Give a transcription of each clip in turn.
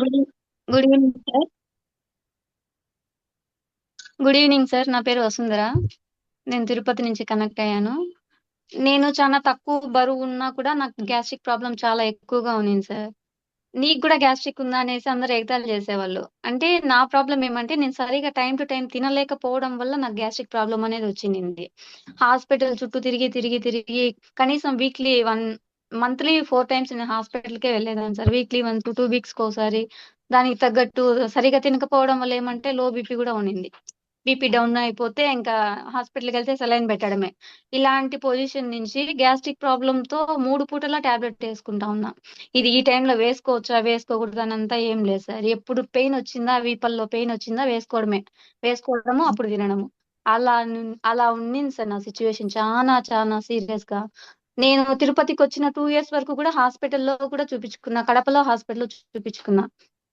Good good evening sir. Good evening sir నా పేరు వసుంధర. నేను తిరుపతి నుంచి కనెక్ట్ అయ్యాను. నేను చాలా తక్కువ బరువు ఉన్నా కూడా నాకు గ్యాస్ట్రిక్ ప్రాబ్లం చాలా ఎక్కువగా ఉంది సార్. నీకు కూడా గ్యాస్ట్రిక్ ఉందా అనేసి అందరు ఎగతాలు చేసేవాళ్ళు. అంటే నా ప్రాబ్లం ఏమంటే నేను సరిగా టైం టు టైం తినలేకపోవడం వల్ల నాకు గ్యాస్ట్రిక్ ప్రాబ్లం అనేది వచ్చింది. హాస్పిటల్ చుట్టూ తిరిగి తిరిగి తిరిగి కనీసం weekly one monthly four times నేను హాస్పిటల్కే వెళ్ళేదాన్ని sir. Weekly one to two వీక్స్కి ఒకసారి. దానికి తగ్గట్టు సరిగా తినకపోవడం వల్ల ఏమంటే లో బీపీ కూడా ఉండింది. బీపీ డౌన్ అయిపోతే ఇంకా హాస్పిటల్కి వెళ్తే సెలైన్ పెట్టడమే. ఇలాంటి పొజిషన్ నుంచి గ్యాస్ట్రిక్ ప్రాబ్లంతో మూడు పూటలా టాబ్లెట్ వేసుకుంటా ఉన్నా. ఇది ఈ టైంలో వేసుకోవచ్చా వేసుకోకూడదు అని అంతా ఏం లేదు సార్. ఎప్పుడు పెయిన్ వచ్చిందా వీపల్లో పెయిన్ వచ్చిందా వేసుకోవడమే. వేసుకోవడము అప్పుడు తినడము. అలా అలా ఉండింది సార్ నా సిచ్యువేషన్. చాలా చాలా సీరియస్గా నేను తిరుపతికి వచ్చిన టూ ఇయర్స్ వరకు కూడా హాస్పిటల్లో కూడా చూపించుకున్నా కడపలో హాస్పిటల్లో చూపించుకున్నా.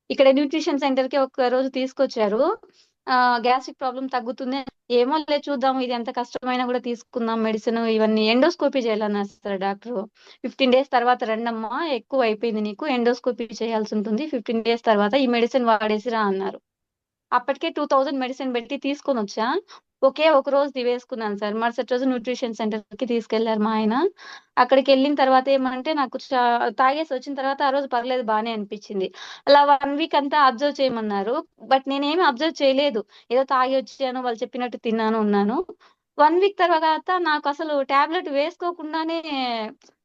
ఇక్కడ న్యూట్రిషన్ సెంటర్కి ఒక రోజు తీసుకొచ్చారు. గ్యాస్ట్రిక్ ప్రాబ్లం తగ్గుతుంది. ఏమో లే చూద్దాం ఇది ఎంత కష్టమైనా కూడా తీసుకుందాం మెడిసిన్ ఇవన్నీ. ఎండోస్కోపీ చేయాలన్నారు సార్ డాక్టర్. ఫిఫ్టీన్ డేస్ తర్వాత రండమ్మా ఎక్కువ అయిపోయింది నీకు ఎండోస్కోపీ చేయాల్సి ఉంటుంది. ఫిఫ్టీన్ డేస్ తర్వాత ఈ మెడిసిన్ వాడేసిరా అన్నారు. అప్పటికే టూ థౌజండ్ మెడిసిన్ పెట్టి తీసుకొని వచ్చా. ఒకే ఒక రోజు ఇది వేసుకున్నాను సార్. మరుసటి రోజు న్యూట్రిషన్ సెంటర్కి తీసుకెళ్ళారు మా ఆయన. అక్కడికి వెళ్ళిన తర్వాత ఏమంటే నాకు తాగేసి వచ్చిన తర్వాత ఆ రోజు పర్లేదు బాగానే అనిపించింది. అలా వన్ వీక్ అంతా అబ్జర్వ్ చేయమన్నారు. బట్ నేనేమి అబ్జర్వ్ చేయలేదు. ఏదో తాగి వచ్చాను వాళ్ళు చెప్పినట్టు తిన్నాను ఉన్నాను. వన్ వీక్ తర్వాత నాకు అసలు టాబ్లెట్ వేసుకోకుండానే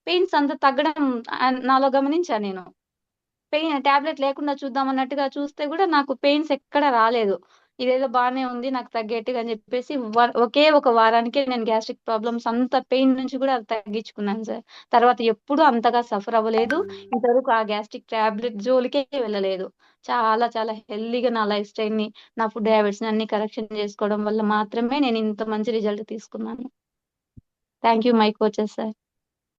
పెయిన్స్ అంత తగ్గడం నాలో గమనించా నేను. పెయిన్ టాబ్లెట్ లేకుండా చూద్దాం అన్నట్టుగా చూస్తే కూడా నాకు పెయిన్స్ ఎక్కడ రాలేదు. ఇదేదో బాగానే ఉంది నాకు తగ్గేట్టుగా అని చెప్పేసి వ- ఒకే ఒక వారానికి నేను గ్యాస్ట్రిక్ ప్రాబ్లమ్స్ అంత పెయిన్ నుంచి కూడా అది తగ్గించుకున్నాను సార్. తర్వాత ఎప్పుడు అంతగా సఫర్ అవ్వలేదు. ఇంతవరకు ఆ గ్యాస్ట్రిక్ టాబ్లెట్ జోలికే వెళ్ళలేదు. చాలా చాలా హెల్దీగా నా లైఫ్ స్టైల్ని నా ఫుడ్ హ్యాబిట్స్ని అన్ని కరెక్షన్ చేసుకోవడం వల్ల మాత్రమే నేను ఇంత మంచి రిజల్ట్ తీసుకున్నాను. Thank you my coaches sir.